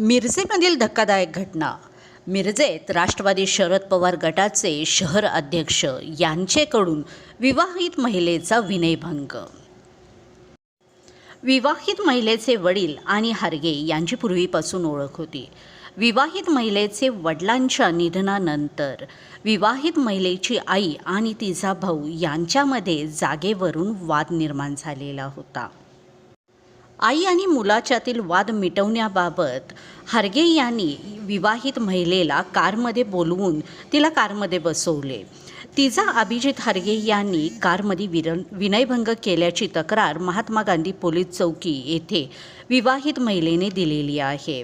मिरजेमधील धक्कादायक घटना. मिरजेत राष्ट्रवादी शरद पवार गटाचे शहर अध्यक्ष यांचेकडून विवाहित महिलेचा विनयभंग. विवाहित महिलेचे वडील आणि हारगे यांची पूर्वीपासून ओळख होती. विवाहित महिलेचे वडिलांच्या निधनानंतर विवाहित महिलेची आई आणि तिचा भाऊ यांच्यामध्ये जागेवरून वाद निर्माण झालेला होता. आई आणि मुलाच्यातील वाद मिटवण्याबाबत हार्गे यांनी विवाहित महिलेला कारमध्ये बोलवून तिला कारमध्ये बसवले. तिचा अभिजित हार्गे यांनी कारमध्ये विर विनयभंग केल्याची तक्रार महात्मा गांधी पोलीस चौकी येथे विवाहित महिलेने दिलेली आहे.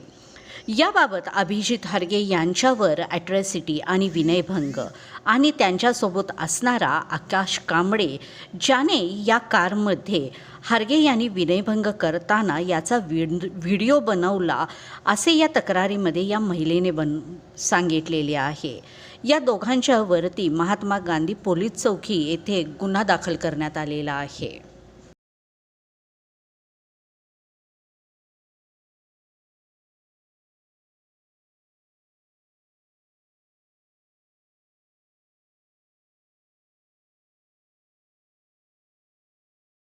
याबाबत अभिजित हार्गे यांच्यावर ॲट्रॅसिटी आणि विनयभंग आणि त्यांच्यासोबत असणारा आकाश कांबळे ज्याने या कारमध्ये हार्गे यांनी विनयभंग करताना याचा विड व्हिडिओ बनवला असे या तक्रारीमध्ये या महिलेने बन सांगितलेले आहे. या दोघांच्यावरती महात्मा गांधी पोलीस चौकी येथे गुन्हा दाखल करण्यात आलेला आहे.